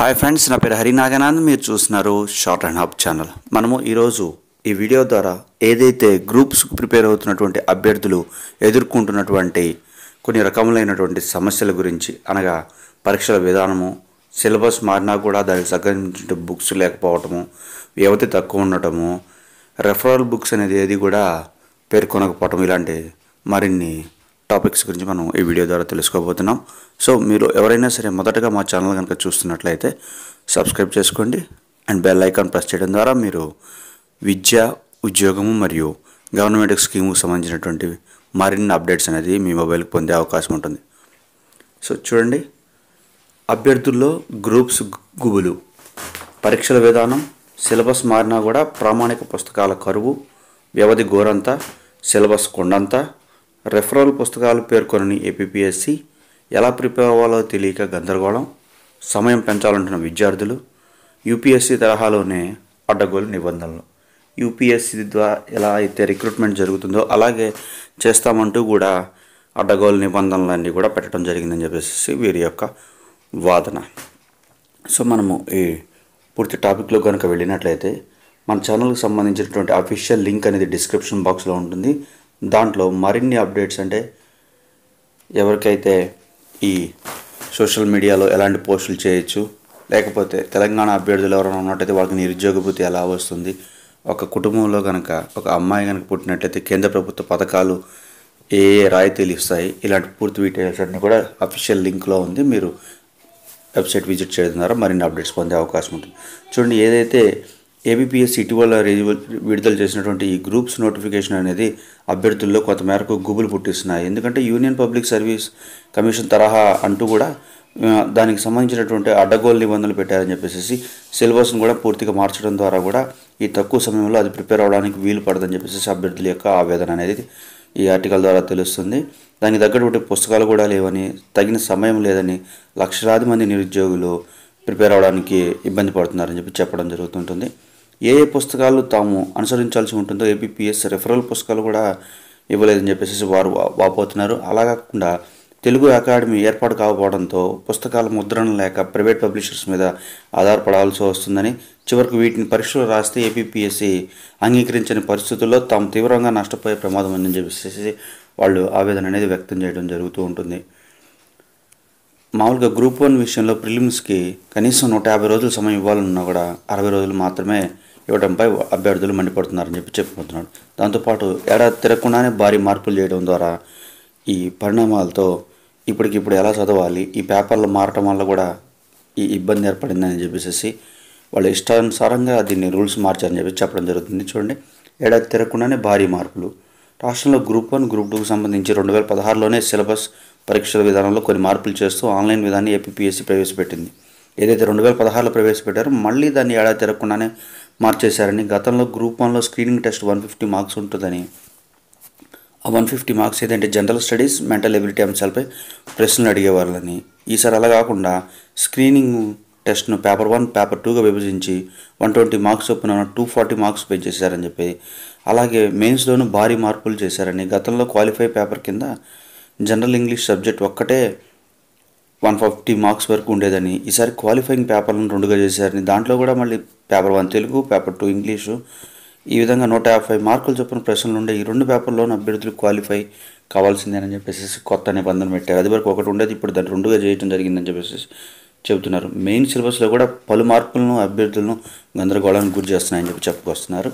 Hi friends నా పేరు హరినాగనాథ్ మీరు చూస్తున్నారు షార్ట్ అండ్ హాప్ ఛానల్. మనము ఈరోజు ఈ వీడియో ద్వారా ఏదైతే గ్రూప్స్కు ప్రిపేర్ అవుతున్నటువంటి అభ్యర్థులు ఎదుర్కొంటున్నటువంటి కొన్ని రకములైనటువంటి సమస్యల గురించి అనగా పరీక్షల విధానము సిలబస్ మారినా కూడా దానికి సంబంధించిన బుక్స్ లేకపోవటము వ్యవధి తక్కువ ఉండటము రెఫరల్ బుక్స్ అనేది ఏది కూడా పేర్కొనకపోవటం ఇలాంటి మరిన్ని టాపిక్స్ గురించి మనం ఈ వీడియో ద్వారా తెలుసుకోబోతున్నాం. సో మీరు ఎవరైనా సరే మొదటగా మా ఛానల్ కనుక చూస్తున్నట్లయితే సబ్స్క్రైబ్ చేసుకోండి అండ్ బెల్ ఐకాన్ ప్రెస్ చేయడం ద్వారా మీరు విద్య ఉద్యోగము మరియు గవర్నమెంట్ స్కీముకు సంబంధించినటువంటి మరిన్ని అప్డేట్స్ అనేది మీ మొబైల్కి పొందే అవకాశం ఉంటుంది. సో చూడండి. అభ్యర్థుల్లో గ్రూప్స్ గుబులు. పరీక్షల విధానం సిలబస్ మారినా కూడా ప్రామాణిక పుస్తకాల కరువు వ్యవధి గోరంతా సిలబస్ కొండంతా రెఫరల్ పుస్తకాలు పేర్కొనని ఏపీఎస్సి ఎలా ప్రిపేర్ అవ్వాలో తెలియక గందరగోళం సమయం పెంచాలంటున్న విద్యార్థులు యూపీఎస్సి తరహాలోనే అడ్డగోలు నిబంధనలు. యూపీఎస్సి ద్వారా ఎలా అయితే రిక్రూట్మెంట్ జరుగుతుందో అలాగే చేస్తామంటూ కూడా అడ్డగోలు నిబంధనలన్నీ కూడా పెట్టడం జరిగిందని చెప్పేసి వీరి యొక్క వాదన. సో మనము ఈ పూర్తి టాపిక్లో కనుక వెళ్ళినట్లయితే మన ఛానల్కి సంబంధించినటువంటి అఫీషియల్ లింక్ అనేది డిస్క్రిప్షన్ బాక్స్లో ఉంటుంది. దాంట్లో మరిన్ని అప్డేట్స్ అంటే ఎవరికైతే ఈ సోషల్ మీడియాలో ఎలాంటి పోస్టులు చేయొచ్చు లేకపోతే తెలంగాణ అభ్యర్థులు ఎవరైనా ఉన్నట్టయితే వాళ్ళకి నిరుద్యోగ భృతి ఎలా వస్తుంది ఒక కుటుంబంలో కనుక ఒక అమ్మాయి కనుక పుట్టినట్లయితే కేంద్ర ప్రభుత్వ పథకాలు ఏ ఏ రాయితీలు ఇస్తాయి ఇలాంటి పూర్తి డీటెయిల్స్ అన్నీ కూడా అఫీషియల్ లింక్లో ఉంది మీరు వెబ్సైట్ విజిట్ చేయడం ద్వారా మరిన్ని అప్డేట్స్ పొందే అవకాశం ఉంటుంది. చూడండి ఏదైతే ఏబిపిఎస్ ఇటీవల విడుదల చేసినటువంటి ఈ గ్రూప్స్ నోటిఫికేషన్ అనేది అభ్యర్థుల్లో కొంత మేరకు గుబులు పుట్టిస్తున్నాయి. ఎందుకంటే యూనియన్ పబ్లిక్ సర్వీస్ కమిషన్ తరహా అంటూ కూడా దానికి సంబంధించినటువంటి అడ్డగోలు నిబంధనలు పెట్టారని చెప్పేసి సిలబస్ను కూడా పూర్తిగా మార్చడం ద్వారా కూడా ఈ తక్కువ సమయంలో అది ప్రిపేర్ అవడానికి వీలు పడదని చెప్పేసి అభ్యర్థుల యొక్క ఆవేదన అనేది ఈ ఆర్టికల్ ద్వారా తెలుస్తుంది. దానికి తగ్గటువంటి పుస్తకాలు కూడా లేవని తగిన సమయం లేదని లక్షలాది మంది నిరుద్యోగులు ప్రిపేర్ అవడానికి ఇబ్బంది పడుతున్నారని చెప్పి చెప్పడం జరుగుతుంటుంది. ఏ ఏ పుస్తకాలు తాము అనుసరించాల్సి ఉంటుందో ఏపీఎస్ రెఫరల్ పుస్తకాలు కూడా ఇవ్వలేదని చెప్పేసి వారు వాపోతున్నారు. అలా కాకుండా తెలుగు అకాడమీ ఏర్పాటు కాకపోవడంతో పుస్తకాల ముద్రణ లేక ప్రైవేట్ పబ్లిషర్స్ మీద ఆధారపడాల్సి వస్తుందని చివరికి వీటిని పరీక్షలు రాస్తే ఏపీపీఎస్సీ అంగీకరించని పరిస్థితుల్లో తాము తీవ్రంగా నష్టపోయే ప్రమాదం ఉందని చెప్పేసి వాళ్ళు ఆవేదన అనేది వ్యక్తం చేయడం జరుగుతూ ఉంటుంది. మామూలుగా గ్రూప్ వన్ విషయంలో ప్రిలిమ్స్కి కనీసం నూట యాభై రోజులు సమయం ఇవ్వాలన్నా కూడా అరవై రోజులు మాత్రమే ఇవ్వడంపై అభ్యర్థులు మండిపడుతున్నారని చెప్పి చెప్పుకుంటున్నాడు దాంతోపాటు ఏడాది తిరగకుండానే భారీ మార్పులు చేయడం ద్వారా ఈ పరిణామాలతో ఇప్పటికిప్పుడు ఎలా చదవాలి ఈ పేపర్లు మారటం వల్ల కూడా ఈ ఇబ్బంది ఏర్పడిందని చెప్పేసి వాళ్ళ ఇష్టానుసారంగా దీన్ని రూల్స్ మార్చారని చెప్పి చెప్పడం జరుగుతుంది. చూడండి ఏడాది తిరగకుండానే భారీ మార్పులు రాష్ట్రంలో గ్రూప్ వన్ గ్రూప్ టూకి సంబంధించి రెండు వేల పదహారులోనే సిలబస్ పరీక్షల విధానంలో కొన్ని మార్పులు చేస్తూ ఆన్లైన్ విధానాన్ని ఏపీపీఎస్సీ ప్రవేశపెట్టింది. ఏదైతే రెండు వేల పదహారులో ప్రవేశపెట్టారో మళ్ళీ దాన్ని ఏడాది తిరగకుండానే మార్చేశారని గతంలో గ్రూప్ వన్లో screening test one fifty marks ఉంటుందని. ఆ వన్ ఫిఫ్టీ మార్క్స్ ఏదంటే జనరల్ స్టడీస్ మెంటల్ ఎబిలిటీ అంశాలపై ప్రశ్నలు అడిగేవాళ్ళని. ఈసారి అలా కాకుండా స్క్రీనింగ్ టెస్ట్ను పేపర్ వన్ పేపర్ టూగా విభజించి వన్ ట్వంటీ మార్క్స్ చొప్పున టూ ఫార్టీ మార్క్స్ పే చేశారని చెప్పి అలాగే మెయిన్స్లోనూ భారీ మార్పులు చేశారని గతంలో క్వాలిఫై పేపర్ కింద జనరల్ ఇంగ్లీష్ సబ్జెక్ట్ ఒక్కటే వన్ ఫిఫ్టీ మార్క్స్ వరకు ఉండేదని. ఈసారి క్వాలిఫైయింగ్ పేపర్లను రెండుగా చేశారని. దాంట్లో కూడా మళ్ళీ paper one Telugu paper two English. ఈ విధంగా నూట యాభై మార్కులు చొప్పున ప్రశ్నలు ఉండే ఈ రెండు పేపర్లోనూ అభ్యర్థులు క్వాలిఫై కావాల్సిందేనని చెప్పేసి కొత్త నిబంధన పెట్టారు. అది వరకు ఒకటి ఉండేది ఇప్పుడు దాన్ని రెండుగా చేయడం జరిగిందని చెప్పేసి చెబుతున్నారు. మెయిన్ సిలబస్లో కూడా పలు మార్పులను అభ్యర్థులను గందరగోళానికి గురి చేస్తున్నాయని చెప్పి చెప్పుకొస్తున్నారు.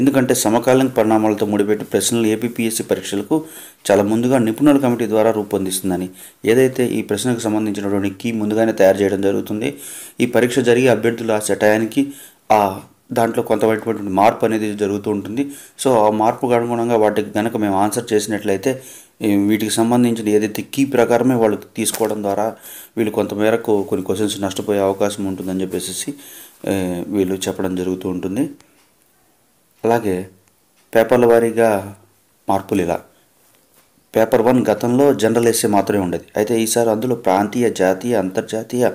ఎందుకంటే సమకాలీన పరిణామాలతో ముడిపెట్టి ప్రశ్నలు ఏపీపీఎస్సీ పరీక్షలకు చాలా ముందుగా నిపుణుల కమిటీ ద్వారా రూపొందిస్తుందని. ఏదైతే ఈ ప్రశ్నకు సంబంధించినటువంటి కీ ముందుగానే తయారు చేయడం జరుగుతుంది. ఈ పరీక్ష జరిగి అభ్యర్థులు ఆ టయానికి ఆ దాంట్లో కొంతమైనటువంటి మార్పు అనేది జరుగుతూ ఉంటుంది. సో ఆ మార్పుకు అనుగుణంగా వాటికి కనుక మేము ఆన్సర్ చేసినట్లయితే వీటికి సంబంధించిన ఏదైతే కీ ప్రకారమే వాళ్ళు తీసుకోవడం ద్వారా వీళ్ళు కొంతమేరకు కొన్ని క్వశ్చన్స్ నష్టపోయే అవకాశం ఉంటుందని చెప్పేసి వీళ్ళు చెప్పడం జరుగుతూ ఉంటుంది. అలాగే పేపర్ల వారీగా మార్పులు ఇలా. పేపర్ వన్ గతంలో జనరల్ ఎస్సే మాత్రమే ఉండేది. అయితే ఈసారి అందులో ప్రాంతీయ జాతీయ అంతర్జాతీయ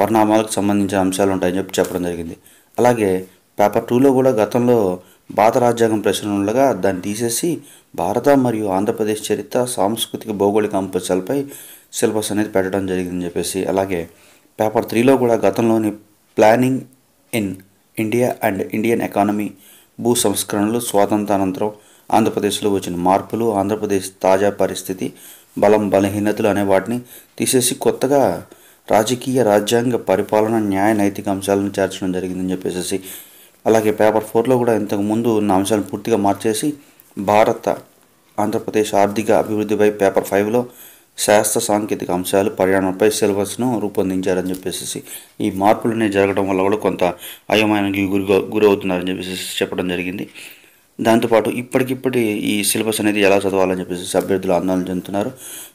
పరిణామాలకు సంబంధించిన అంశాలు ఉంటాయని చెప్పి చెప్పడం జరిగింది. అలాగే పేపర్ టూలో కూడా గతంలో భారత రాజ్యాంగం ప్రశ్నలు ఉండగా దాన్ని తీసేసి భారత మరియు ఆంధ్రప్రదేశ్ చరిత్ర సాంస్కృతిక భౌగోళిక అంశాలపై సిలబస్ అనేది పెట్టడం జరిగిందని చెప్పేసి అలాగే పేపర్ త్రీలో కూడా గతంలోని planning in India and Indian economy భూ సంస్కరణలు స్వాతంత్రానంతరం ఆంధ్రప్రదేశ్లో వచ్చిన మార్పులు ఆంధ్రప్రదేశ్ తాజా పరిస్థితి బలం బలహీనతలు అనే వాటిని తీసేసి కొత్తగా రాజకీయ రాజ్యాంగ పరిపాలన న్యాయ నైతిక అంశాలను చేర్చడం జరిగిందని చెప్పేసి అలాగే పేపర్ ఫోర్లో కూడా ఇంతకు ముందు ఉన్న అంశాలను పూర్తిగా మార్చేసి భారత ఆంధ్రప్రదేశ్ ఆర్థిక అభివృద్ధిపై పేపర్ ఫైవ్లో శాస్త్ర సాంకేతిక అంశాలు పర్యావరణంపై సిలబస్ను రూపొందించారని చెప్పేసి ఈ మార్పులనే జరగడం వల్ల కూడా కొంత అయోమయానికి గురి గురవుతున్నారని చెప్పేసి చెప్పడం జరిగింది. దాంతోపాటు ఇప్పటికిప్పటి ఈ సిలబస్ అనేది ఎలా చదవాలని చెప్పేసి అభ్యర్థులు ఆందోళన చెందుతున్నారు.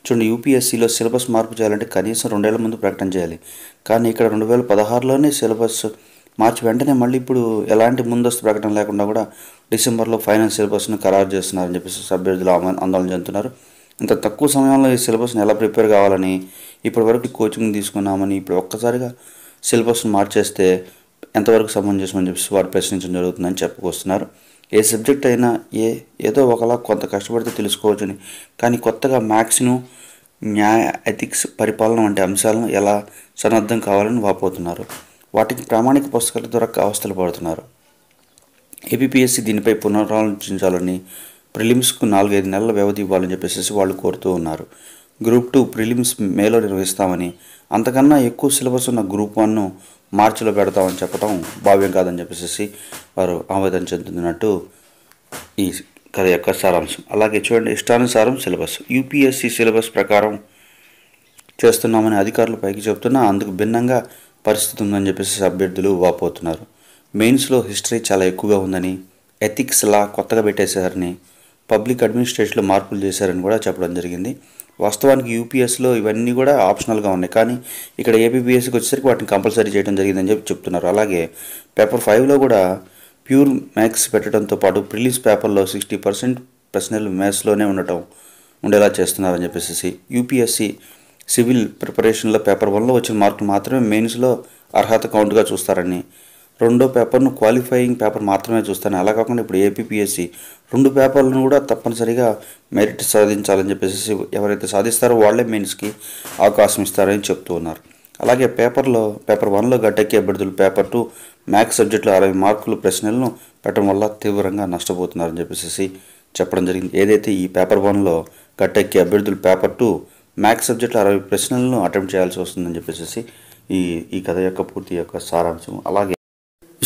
చూడండి యూపీఎస్సీలో సిలబస్ మార్పు చేయాలంటే కనీసం రెండేళ్ళ ముందు ప్రకటన చేయాలి. కానీ ఇక్కడ రెండు వేల పదహారులోనే సిలబస్ మార్చి వెంటనే మళ్ళీ ఇప్పుడు ఎలాంటి ముందస్తు ప్రకటన లేకుండా కూడా డిసెంబర్లో ఫైనల్ సిలబస్ను ఖరారు చేస్తున్నారని చెప్పేసి అభ్యర్థులు ఆందోళన చెందుతున్నారు. ఇంత తక్కువ సమయంలో ఈ సిలబస్ని ఎలా ప్రిపేర్ కావాలని ఇప్పటివరకు కోచింగ్ తీసుకున్నామని ఇప్పుడు ఒక్కసారిగా సిలబస్ని మార్చేస్తే ఎంతవరకు సమంజసం అని చెప్పేసి వారు ప్రశ్నించడం జరుగుతుందని చెప్పుకొస్తున్నారు. ఏ సబ్జెక్ట్ అయినా ఏ ఏదో ఒకలా కొంత కష్టపడితే తెలుసుకోవచ్చని. కానీ కొత్తగా మ్యాథ్స్ను న్యాయ ఎథిక్స్ పరిపాలన వంటి అంశాలను ఎలా సన్నద్ధం కావాలని వాపోతున్నారు. వాటికి ప్రామాణిక పుస్తకాల దొరక్క అవస్థలు పడుతున్నారు. ఏపీఎస్సి దీనిపై పునరాలోచించాలని ప్రిలిమ్స్కు నాలుగైదు నెలల వ్యవధి ఇవ్వాలని చెప్పేసి వాళ్ళు కోరుతూ ఉన్నారు. గ్రూప్ టూ ప్రిలిమ్స్ మేలో నిర్వహిస్తామని అంతకన్నా ఎక్కువ సిలబస్ ఉన్న గ్రూప్ వన్ను మార్చిలో పెడతామని చెప్పడం భావ్యం కాదని చెప్పేసి వారు ఆవేదన చెందుతున్నట్టు ఈ కథ యొక్క సారాంశం. అలాగే చూడండి ఇష్టానుసారం సిలబస్. యూపీఎస్సీ సిలబస్ ప్రకారం చేస్తున్నామని అధికారులు పైకి చెబుతున్నా అందుకు భిన్నంగా పరిస్థితి ఉందని చెప్పేసి అభ్యర్థులు వాపోతున్నారు. మెయిన్స్లో హిస్టరీ చాలా ఎక్కువగా ఉందని ఎథిక్స్ లా కొత్తగా పెట్టేశారని పబ్లిక్ అడ్మినిస్ట్రేషన్లో మార్పులు చేశారని కూడా చెప్పడం జరిగింది. వాస్తవానికి యూపీఎస్లో ఇవన్నీ కూడా ఆప్షనల్గా ఉన్నాయి. కానీ ఇక్కడ ఏపీపీఎస్సీకి వచ్చేసరికి వాటిని కంపల్సరీ చేయడం జరిగిందని చెప్పి చెప్తున్నారు. అలాగే పేపర్ ఫైవ్లో కూడా ప్యూర్ మ్యాథ్స్ పెట్టడంతో పాటు ప్రిలీజ్ పేపర్లో సిక్స్టీ పర్సెంట్ ప్రశ్నలు మ్యాథ్స్లోనే ఉండటం ఉండేలా చేస్తున్నారని చెప్పేసి యూపీఎస్సీ సివిల్ ప్రిపరేషన్లో పేపర్ వన్లో వచ్చిన మార్కులు మాత్రమే మెయిన్స్లో అర్హత కౌంట్గా చూస్తారని రెండో పేపర్ను క్వాలిఫైయింగ్ పేపర్ మాత్రమే చూస్తాను. అలా కాకుండా ఇప్పుడు ఏపీపీఎస్సీ రెండు పేపర్లను కూడా తప్పనిసరిగా మెరిట్ సాధించాలని చెప్పేసి ఎవరైతే సాధిస్తారో వాళ్ళే మెయిన్స్కి అవకాశం ఇస్తారని చెప్తూ ఉన్నారు. అలాగే పేపర్లో పేపర్ వన్లో గట్టెక్కి అభ్యర్థులు పేపర్ టూ మ్యాథ్స్ సబ్జెక్టులో అరవై మార్కులు ప్రశ్నలను పెట్టడం వల్ల తీవ్రంగా నష్టపోతున్నారని చెప్పేసి చెప్పడం జరిగింది. ఏదైతే ఈ పేపర్ వన్లో గట్టెక్కి అభ్యర్థులు పేపర్ టూ మ్యాథ్స్ సబ్జెక్టులో అరవై ప్రశ్నలను అటెంప్ట్ చేయాల్సి వస్తుందని చెప్పేసి ఈ ఈ కథ యొక్క పూర్తి యొక్క సారాంశం. అలాగే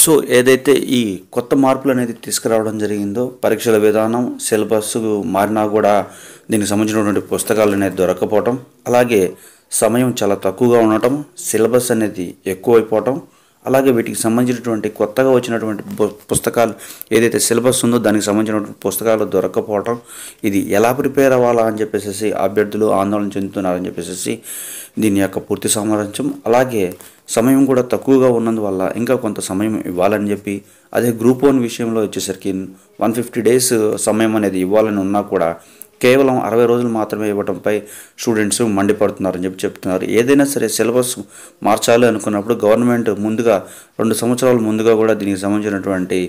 సో ఏదైతే ఈ కొత్త మార్పులు అనేది తీసుకురావడం జరిగిందో పరీక్షల విధానం సిలబస్ మారినా కూడా దీనికి సంబంధించినటువంటి పుస్తకాలు అనేది దొరకపోవటం అలాగే సమయం చాలా తక్కువగా ఉండటం సిలబస్ అనేది ఎక్కువైపోవటం అలాగే వీటికి సంబంధించినటువంటి కొత్తగా వచ్చినటువంటి పుస్తకాలు ఏదైతే సిలబస్ ఉందో దానికి సంబంధించినటువంటి పుస్తకాలు దొరకపోవటం ఇది ఎలా ప్రిపేర్ అవ్వాలా అని చెప్పేసి అభ్యర్థులు ఆందోళన చెందుతున్నారని చెప్పేసి దీని యొక్క పూర్తి సామర్థ్యం అలాగే సమయం కూడా తక్కువగా ఉన్నందువల్ల ఇంకా కొంత సమయం ఇవ్వాలని చెప్పి అదే గ్రూప్ వన్ విషయంలో వచ్చేసరికి వన్ ఫిఫ్టీ డేస్ సమయం అనేది ఇవ్వాలని ఉన్నా కూడా కేవలం అరవై రోజులు మాత్రమే ఇవ్వడంపై స్టూడెంట్స్ మండిపడుతున్నారని చెప్పి చెప్తున్నారు. ఏదైనా సరే సిలబస్ మార్చాలి అనుకున్నప్పుడు గవర్నమెంట్ ముందుగా రెండు సంవత్సరాల ముందుగా కూడా దీనికి సంబంధించినటువంటి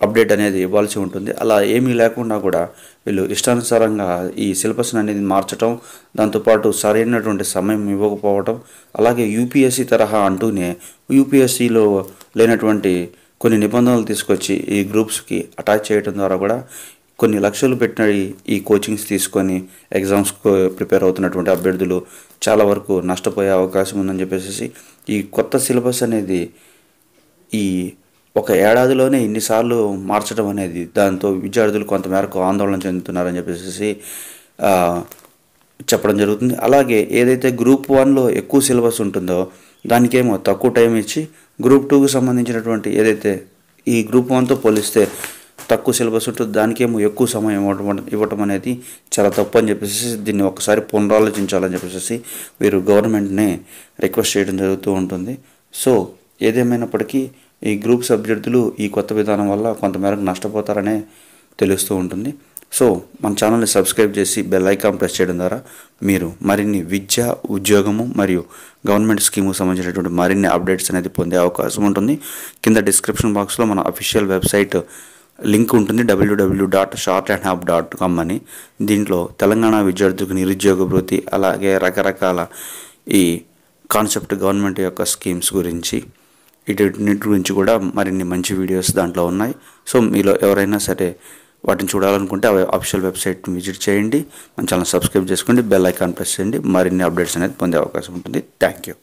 అప్డేట్ అనేది ఇవ్వాల్సి ఉంటుంది. అలా ఏమీ లేకుండా కూడా వీళ్ళు ఇష్టానుసారంగా ఈ సిలబస్ని అనేది మార్చడం దాంతోపాటు సరైనటువంటి సమయం ఇవ్వకపోవడం అలాగే యూపీఎస్సీ తరహా అంటూనే యూపీఎస్సీలో లేనటువంటి కొన్ని నిబంధనలు తీసుకొచ్చి ఈ గ్రూప్స్కి అటాచ్ చేయడం ద్వారా కూడా కొన్ని లక్షలు పెట్టిన ఈ- ఈ కోచింగ్స్ తీసుకొని ఎగ్జామ్స్ ప్రిపేర్ అవుతున్నటువంటి అభ్యర్థులు చాలా వరకు నష్టపోయే అవకాశం ఉందని చెప్పేసి ఈ కొత్త సిలబస్ అనేది ఈ ఒక ఏడాదిలోనే ఇన్నిసార్లు మార్చడం అనేది దాంతో విద్యార్థులు కొంతమేరకు ఆందోళన చెందుతున్నారని చెప్పేసి చెప్పడం జరుగుతుంది. అలాగే ఏదైతే గ్రూప్ వన్లో ఎక్కువ సిలబస్ ఉంటుందో దానికేమో తక్కువ టైం ఇచ్చి గ్రూప్ టూకి సంబంధించినటువంటి ఏదైతే ఈ గ్రూప్ వన్తో పోలిస్తే తక్కువ సిలబస్ ఉంటుంది దానికేమో ఎక్కువ సమయం ఇవ్వడం ఇవ్వటం అనేది చాలా తప్పు అని చెప్పేసి దీన్ని ఒకసారి పునరాలోచించాలని చెప్పేసి వీరు గవర్నమెంట్ని రిక్వెస్ట్ చేయడం జరుగుతూ ఉంటుంది. సో ఏదేమైనప్పటికీ ఈ గ్రూప్ అభ్యర్థులు ఈ కొత్త విధానం వల్ల కొంతమేరకు నష్టపోతారనే తెలుస్తూ ఉంటుంది. సో మన ఛానల్ని సబ్స్క్రైబ్ చేసి బెల్ ఐకాన్ ప్రెస్ చేయడం ద్వారా మీరు మరిన్ని విద్య ఉద్యోగము మరియు గవర్నమెంట్ స్కీము సంబంధించినటువంటి మరిన్ని అప్డేట్స్ అనేది పొందే అవకాశం ఉంటుంది. కింద డిస్క్రిప్షన్ బాక్స్లో మన అఫీషియల్ వెబ్సైట్ లింక్ ఉంటుంది WW dot short and hap dot com అని. దీంట్లో తెలంగాణ విద్యార్థులకు నిరుద్యోగ భృతి అలాగే రకరకాల ఈ కాన్సెప్ట్ గవర్నమెంట్ యొక్క స్కీమ్స్ గురించి వీటిన్నిటి గురించి కూడా మరిన్ని మంచి వీడియోస్ దాంట్లో ఉన్నాయి. సో మీలో ఎవరైనా సరే వాటిని చూడాలనుకుంటే అవి అఫీషియల్ వెబ్సైట్ విజిట్ చేయండి. మన ఛానల్ సబ్స్క్రైబ్ చేసుకోండి. బెల్ ఐకాన్ ప్రెస్ చేయండి. మరిన్ని అప్డేట్స్ అనేది పొందే అవకాశం ఉంటుంది. Thank you